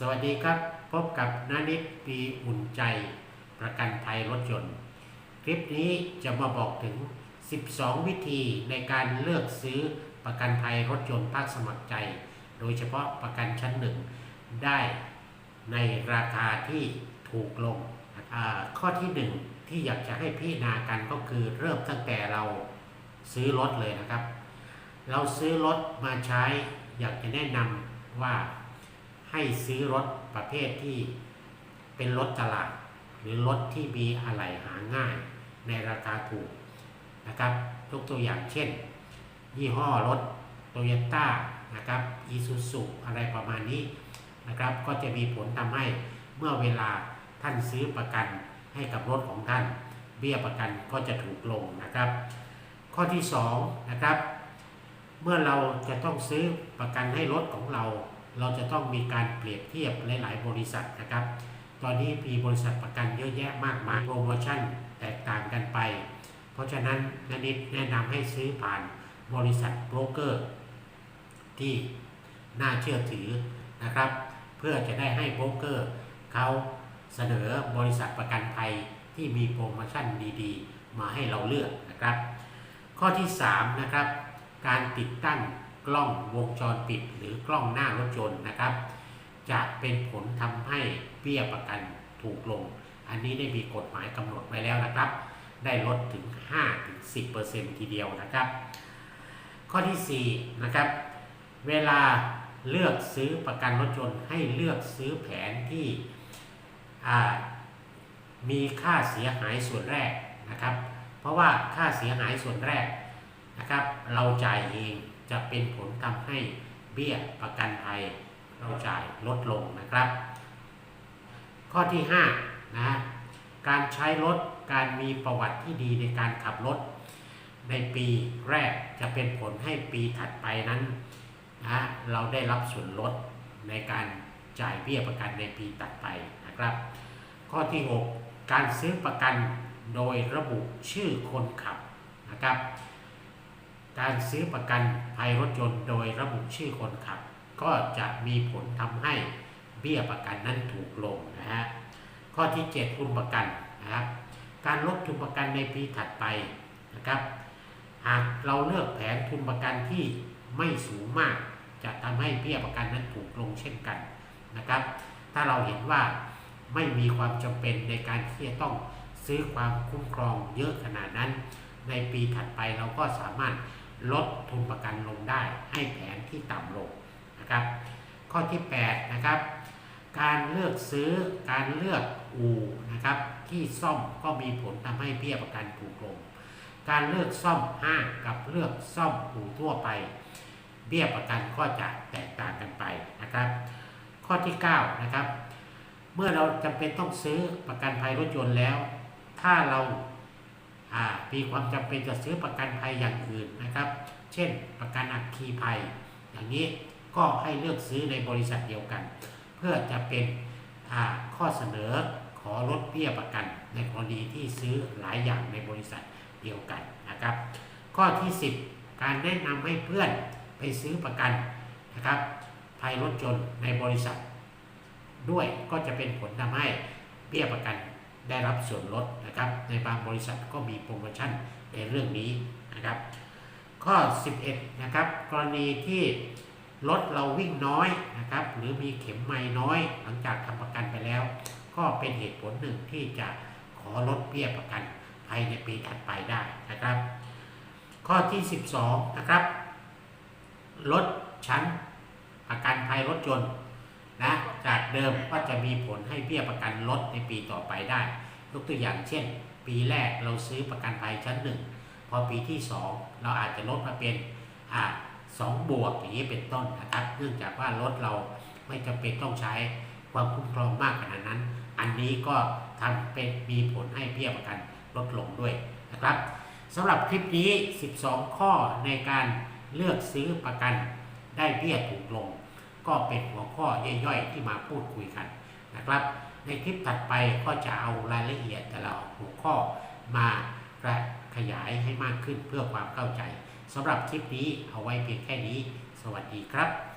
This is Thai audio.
สวัสดีครับ พบกับนานิดปีอุ่นใจ ประกันภัยรถยนต์ คลิปนี้จะมาบอกถึง 12 วิธีในการเลือกซื้อประกันภัยรถยนต์ภาคสมัครใจ โดยเฉพาะประกันชั้นหนึ่งได้ในราคาที่ถูกลง ข้อที่หนึ่งที่อยากจะให้พี่นากันก็คือเริ่มตั้งแต่เราซื้อรถเลยนะครับ เราซื้อรถมาใช้อยากจะแนะนำว่า ให้ซื้อรถประเภทที่เป็นรถตลาด หรือรถที่มีอะไหล่หาง่ายในราคาถูกนะครับยกตัวอย่างเช่น ยี่ห้อรถโตโยต้านะครับอีซูซุอะไรประมาณนี้นะครับ ก็จะมีผลทำให้เมื่อเวลาท่านซื้อประกันให้กับรถของท่าน เบี้ยประกันก็จะถูกลงนะครับ ข้อที่2นะครับ เมื่อเราจะต้องซื้อประกันให้รถของเรา เราจะต้องมีการเปรียบเทียบหลาย ๆ บริษัทนะครับ ตอนนี้มีบริษัทประกันเยอะแยะมากมายโปรโมชั่นแตกต่างกันไป เพราะฉะนั้นนนนิดแนะนำให้ซื้อผ่านบริษัทโบรกเกอร์ ที่น่าเชื่อถือนะครับ เพื่อจะได้ให้โบรกเกอร์เขาเสนอบริษัทประกันภัยที่มีโปรโมชั่นดีๆ มาให้เราเลือกนะครับ ข้อที่3นะครับการติดตั้ง กล้องวงจรปิด หรือกล้องหน้ารถยนต์นะครับ จะเป็นผลทำให้เบี้ยประกันถูกลง อันนี้ได้มีกฎหมายกำหนดไว้แล้วนะครับ ได้ลดถึง 5-10%ทีเดียวนะครับ ข้อที่4นะครับเวลาเลือกซื้อประกันรถยนต์ให้เลือกซื้อแผนที่มีค่าเสียหายส่วนแรกนะครับ เพราะว่าค่าเสียหายส่วนแรกนะครับ เราจ่ายเอง จะเป็นผลทำให้เบี้ยประกันภัยเราจ่ายลดลงนะครับ ข้อที่5นะการใช้รถการมีประวัติที่ดีในการขับรถ ในปีแรกจะเป็นผลให้ปีถัดไปนั้นนะเราได้รับส่วนลดในการจ่ายเบี้ยประกันในปีตัดไปนะครับ ข้อที่ 6 การซื้อประกันโดยระบุชื่อคนขับนะครับ การซื้อประกันภัยรถยนต์โดยระบุชื่อคนขับ ก็จะมีผลทำให้เบี้ยประกันนั้นถูกลงนะฮะข้อที่ 7 ทุนประกันนะครับการลดทุนประกันในปีถัดไปนะครับหากเราเลือกแผนทุนประกันที่ไม่สูงมาก จะทำให้เบี้ยประกันนั้นถูกลงเช่นกันนะครับ ถ้าเราเห็นว่าไม่มีความจำเป็นในการที่จะต้องซื้อความคุ้มครองเยอะขนาดนั้น ในปีถัดไปเราก็สามารถ ลดทุนประกันลงได้ให้แผนที่ต่ำลงนะครับ ข้อที่8นะครับการเลือกซื้อการเลือกอู่นะครับที่ซ่อมก็มีผลทำให้เบี้ยประกันถูกลง การเลือกซ่อมห้างกับเลือกซ่อมอู่ทั่วไป เบี้ยประกันก็จะแตกต่างกันไปนะครับ ข้อที่9นะครับเมื่อเราจำเป็นต้องซื้อประกันภัยรถยนต์แล้ว ถ้าเราอ่า มีความจำเป็นจะซื้อประกันภัยอย่างอื่นนะครับ เช่น ประกันอัคคีภัย อย่างนี้ก็ให้เลือกซื้อในบริษัทเดียวกัน เพื่อจะเป็นข้อเสนอขอลดเบี้ยประกัน ในกรณีที่ซื้อหลายอย่างในบริษัทเดียวกันนะครับ ข้อที่ 10 การแนะนำให้เพื่อนไปซื้อประกันนะครับภัยรถยนต์ในบริษัท ด้วยก็จะเป็นผลทำให้เบี้ยประกัน ได้รับส่วนลดนะครับในบางบริษัทก็มีโปรโมชั่นในเรื่องนี้นะครับ ข้อ 11 นะครับ กรณีที่รถเราวิ่งน้อยนะครับ หรือมีเข็มไม้น้อย หลังจากทำประกันไปแล้ว ก็เป็นเหตุผลหนึ่งที่จะขอลดเบี้ยประกันภายในปีถัดไปได้นะครับ ข้อที่ 12 นะครับลดชั้นประกันภัยรถยนต์นะ จากเดิมก็จะมีผลให้เบี้ยประกันลดในปีต่อไปได้ ยกตัวอย่างเช่น ปีแรกเราซื้อประกันภัยชั้นหนึ่งพอปีที่ 2 เราอาจจะลดมาเป็นอ่าสองบวกอย่างนี้เป็นต้นนะครับ เนื่องจากว่ารถเราไม่จำเป็นต้องใช้ความคุ้มครองมากขนาดนั้น อันนี้ก็ทำเป็นมีผลให้เบี้ยประกันลดลงด้วยนะครับสำหรับคลิปนี้ 12 ข้อในการเลือกซื้อประกันได้เบี้ยถูกลง ก็เป็นหัวข้อย่อยๆ ที่มาพูดคุยกันนะครับ ในคลิปถัดไปก็จะเอารายละเอียดแต่ละหัวข้อมาขยายให้มากขึ้นเพื่อความเข้าใจสำหรับคลิปนี้เอาไว้เพียงแค่นี้ สวัสดีครับ